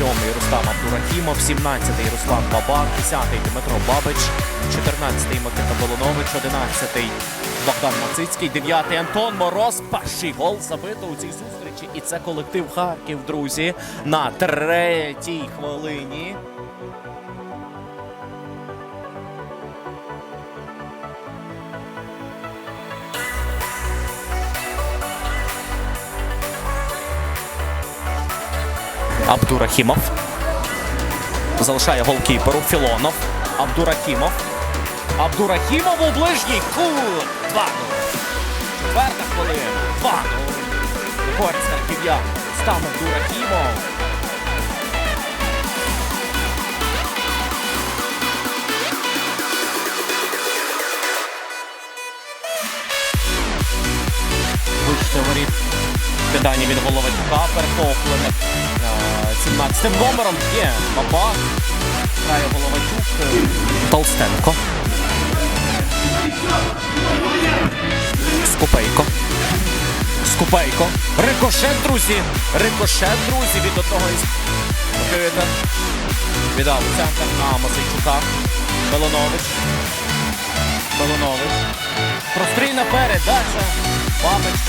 27-й Рустам Абдурахімов, 17-й Руслан Бабак, 10-й Дмитро Бабич, 14-й Микита Болонович, 11-й Богдан Мацицький, 9-й Антон Мороз. Перший гол забито у цій зустрічі. І це колектив Харків, друзі, на третій хвилині. Абдурахімов. Залишає голкіперу Філонов. Абдурахімов. Абдурахімов у ближній кут. 2 Четверта хвилина. 2 Користь харків'ян. Став Абдурахімов. Вище воріт. Кидання від Головатюка перехоплене. 17 номером є Баба. Грає Головатюк. е, Толстенко. Скупейко. Скупейко. Рикошет, друзі. Рикошет, друзі, від одного із Микита. Віддав центр на Масейчука. Белонович. Белонович. Прострій передача. Бабич.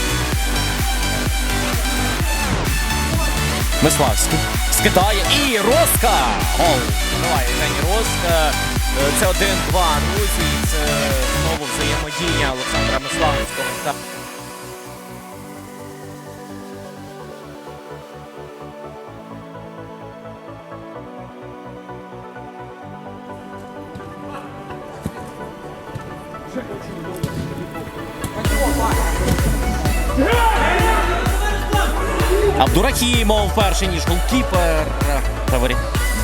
Миславський. Скидає і Роска! Гол! Давай, Євгеній Роска. Е, Це 1-2, друзі. Це знову взаємодія Олександра Миславського. та Абдурахімов перший ніж голкіпер. Говорі.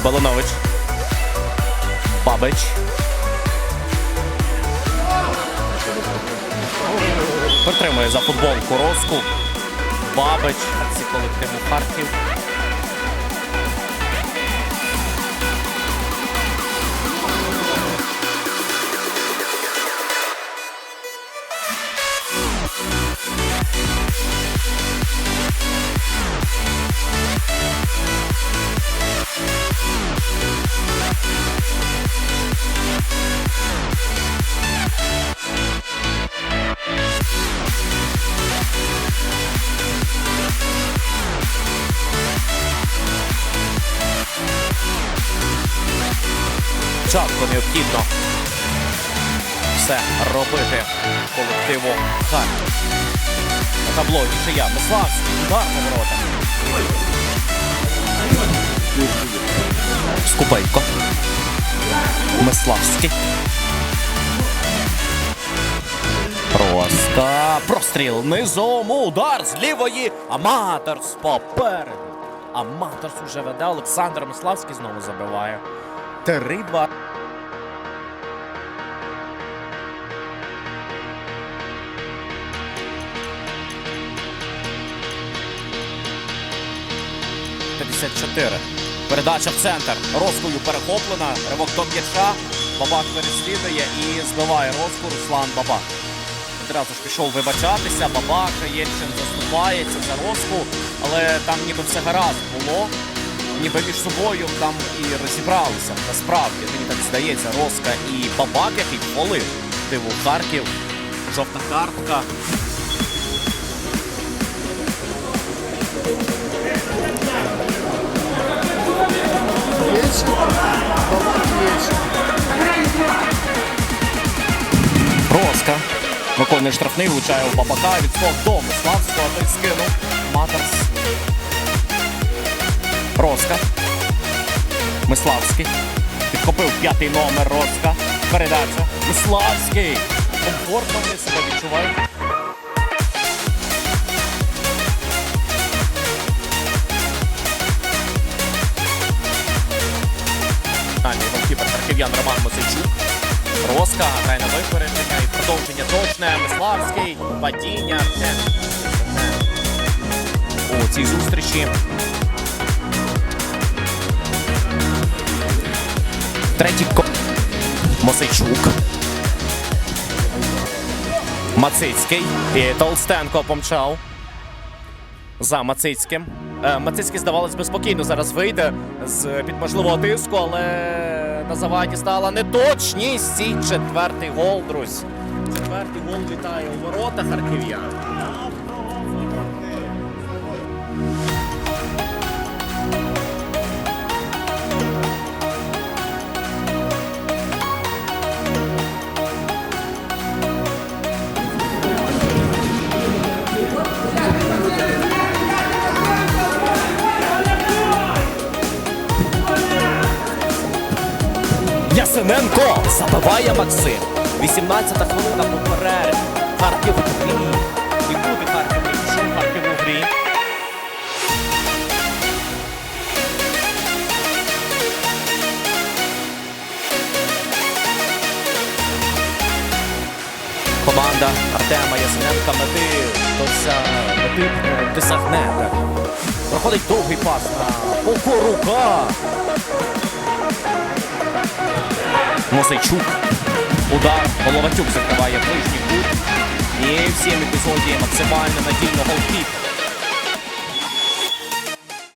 Баланович. Бабич. Притримує за футболку Роску. Бабич. Ці колективу Харків. Чатко необхідно все робити колективу Харків. На табло нічия. Миславський. Удар по воротах. Скупейко. Миславський. Просто простріл низом, удар з лівої. Аматорс попереду. Аматорс уже веде. Олександр Миславський знову забиває. 3-2. чотири. Передача в центр. Роскою перехоплена. Ривок до м'яча. Бабак переслідує і збиває Роску Руслан Бабак. Одразу ж пішов вибачатися. Бабак Єльчин заступається за Роску, але там ніби все гаразд було. Ніби між собою там і розібралися. Насправді, мені так здається, Роска і Бабак, який полив тиву Харків. Жовта картка. Роска. Виконує штрафний, влучає у Бабака. Від свого до Миславського, той скинув. Матерс. Роска. Миславський. Підхопив п'ятий номер Роска. Передача. Миславський. Комфортно вони себе відчувають. Голкіпер харків'ян Роман Мосичук. Роска грає на випередження і продовження точне. Миславський, падіння. Не. У цій зустрічі. Третій ко... Мосичук. Мацицький. І Толстенко помчав. За Мацицьким. Е, Мацицький, здавалось би, спокійно зараз вийде з під можливого тиску, але на заваді стала неточність. І четвертий гол, друзі. Четвертий гол вітає у ворота харків'ян. Ясененко забиває Максим. 18-та хвилина по перерві. Харків грі. І буде Харків грі. Пішов Харків у грі. Команда Артема Ясененка мети дося- мети е, досягне. Проходить довгий пас на Покорука. Мосейчук. Удар. Головатюк закриває ближній кут. І в цьому епізоді максимально надійно голкіп